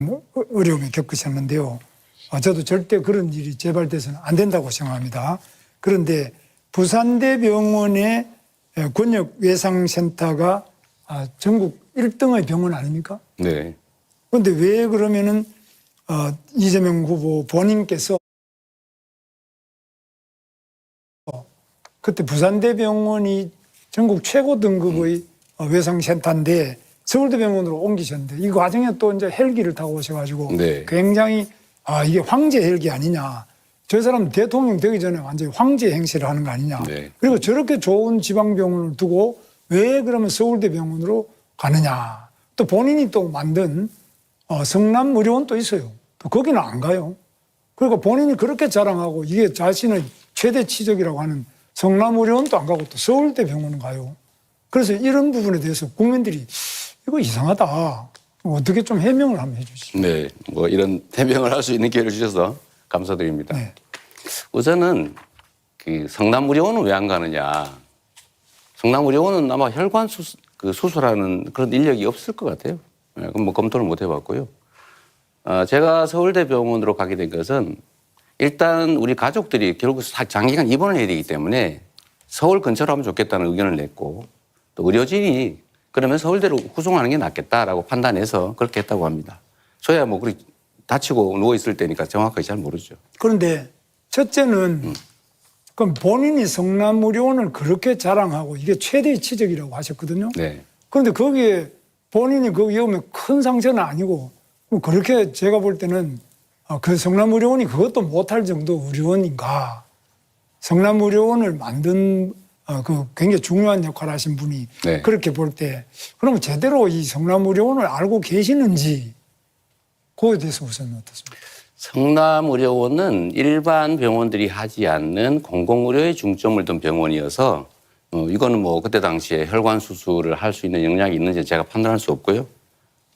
뭐 어- 어려움을 겪으셨는데요. 어, 저도 절대 그런 일이 재발돼서는 안 된다고 생각합니다. 그런데 부산대병원의 에, 권역 외상센터가 아, 전국 1등의 병원 아닙니까? 네. 그런데 왜 그러면은 어, 이재명 후보 본인께서 그때 부산대병원이 전국 최고 등급의 어, 외상센터인데 서울대병원으로 옮기셨는데 이 과정에 또 이제 헬기를 타고 오셔가지고 네. 굉장히 아 이게 황제 헬기 아니냐. 저 사람 대통령 되기 전에 완전히 황제 행세를 하는 거 아니냐. 네. 그리고 저렇게 좋은 지방병원을 두고 왜 그러면 서울대병원으로 가느냐. 또 본인이 또 만든 어, 성남 의료원 또 있어요. 또 거기는 안 가요. 그리고 본인이 그렇게 자랑하고 이게 자신의 최대 치적이라고 하는 성남 의료원도 안 가고 또 서울대병원은 가요. 그래서 이런 부분에 대해서 국민들이 이거 이상하다 어떻게 좀 해명을 한번 해주시죠 네. 뭐 이런 해명을 할 수 있는 기회를 주셔서 감사드립니다. 네. 우선은 그 성남의료원은 왜 안 가느냐. 성남의료원은 아마 혈관 수술, 그 수술하는 그런 인력이 없을 것 같아요. 예, 그럼 뭐 검토를 못 해봤고요. 어, 제가 서울대병원으로 가게 된 것은 일단 우리 가족들이 결국 사- 장기간 입원을 해야 되기 때문에 서울 근처로 하면 좋겠다는 의견을 냈고 또 의료진이 그러면 서울대로 후송하는 게 낫겠다라고 판단해서 그렇게 했다고 합니다. 저야 뭐 그리 다치고 누워 있을 때니까 정확하게 잘 모르죠. 그런데 첫째는 그럼 본인이 성남의료원을 그렇게 자랑하고 이게 최대의 치적이라고 하셨거든요. 네. 그런데 거기에 본인이 거기 오면 큰 상처는 아니고 뭐 그렇게 제가 볼 때는 어, 그 성남의료원이 그것도 못할 정도 의료원인가. 성남의료원을 만든 어, 그 굉장히 중요한 역할을 하신 분이 네. 그렇게 볼 때 그러면 제대로 이 성남의료원을 알고 계시는지 그거에 대해서 우선 어떻습니까? 성남의료원은 일반 병원들이 하지 않는 공공의료에 중점을 둔 병원이어서 어, 이거는 뭐 그때 당시에 혈관 수술을 할 수 있는 역량이 있는지 제가 판단할 수 없고요.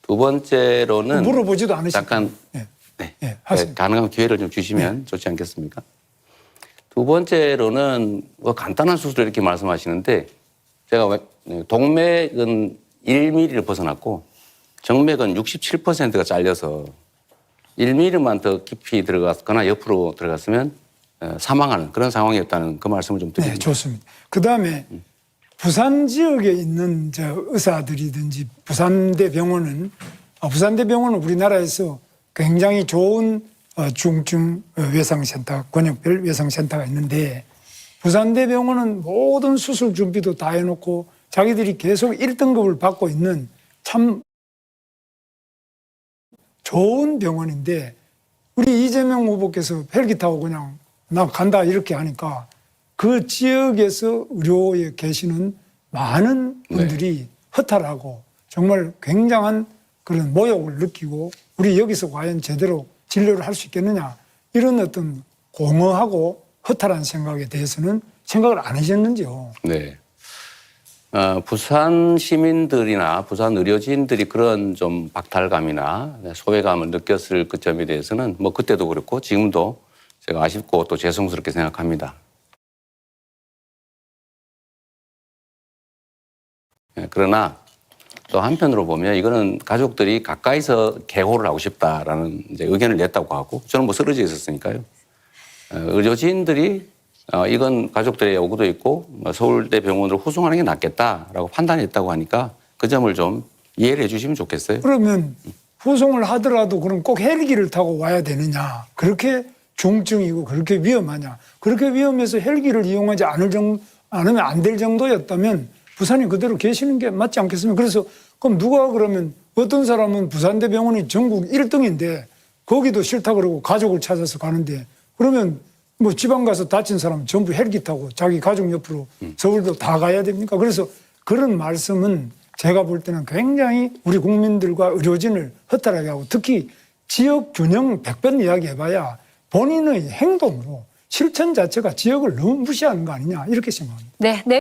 두 번째로는 물어보지도 않으시고 잠깐 예. 네. 예, 네, 하세요. 가능한 기회를 좀 주시면 좋지 않겠습니까? 두 번째로는 뭐 간단한 수술을 이렇게 말씀하시는데 제가 왜- 네, 동맥은 1mm를 벗어났고 정맥은 67%가 잘려서 1mm만 더 깊이 들어갔거나 옆으로 들어갔으면 어, 사망하는 그런 상황이었다는 그 말씀을 좀 네, 드립니다. 좋습니다. 그 다음에 부산 지역에 있는 저 의사들이든지 부산대 병원은 어, 부산대 병원은 우리나라에서 굉장히 좋은 어, 중증 어, 외상센터, 권역별 외상센터가 있는데 부산대 병원은 모든 수술 준비도 다 해놓고 자기들이 계속 1등급을 받고 있는 참 좋은 병원인데 우리 이재명 후보께서 헬기 타고 그냥 나 간다 이렇게 하니까 그 지역에서 의료에 계시는 많은 분들이 허탈하고 정말 굉장한 그런 모욕을 느끼고 우리 여기서 과연 제대로 진료를 할 수 있겠느냐 이런 어떤 공허하고 허탈한 생각에 대해서는 생각을 안 하셨는지요? 네. 어, 부산 시민들이나 부산 의료진들이 그런 좀 박탈감이나 소외감을 느꼈을 그 점에 대해서는 뭐 그때도 그렇고 지금도 제가 아쉽고 또 죄송스럽게 생각합니다. 예, 그러나 또 한편으로 보면 이거는 가족들이 가까이서 개호를 하고 싶다라는 이제 의견을 냈다고 하고 저는 뭐 쓰러져 있었으니까요. 어, 의료진들이 어, 이건 가족들의 요구도 있고 뭐 서울대 병원으로 후송하는 게 낫겠다라고 판단했다고 하니까 그 점을 좀 이해를 해주시면 좋겠어요. 그러면 후송을 하더라도 그럼 꼭 헬기를 타고 와야 되느냐? 그렇게 중증이고 그렇게 위험하냐? 그렇게 위험해서 헬기를 이용하지 않을 정, 않으면 안 될 정도였다면 부산에 그대로 계시는 게 맞지 않겠습니까? 그래서 그럼 누가 그러면 어떤 사람은 부산대병원이 전국 1등인데 거기도 싫다 그러고 가족을 찾아서 가는데 그러면 뭐 지방 가서 다친 사람 전부 헬기 타고 자기 가족 옆으로 서울도 다 가야 됩니까? 그래서 그런 말씀은 제가 볼 때는 굉장히 우리 국민들과 의료진을 허탈하게 하고 특히 지역 균형 100번 이야기해봐야 본인의 행동으로 실천 자체가 지역을 너무 무시하는 거 아니냐 이렇게 생각합니다. 네, 네.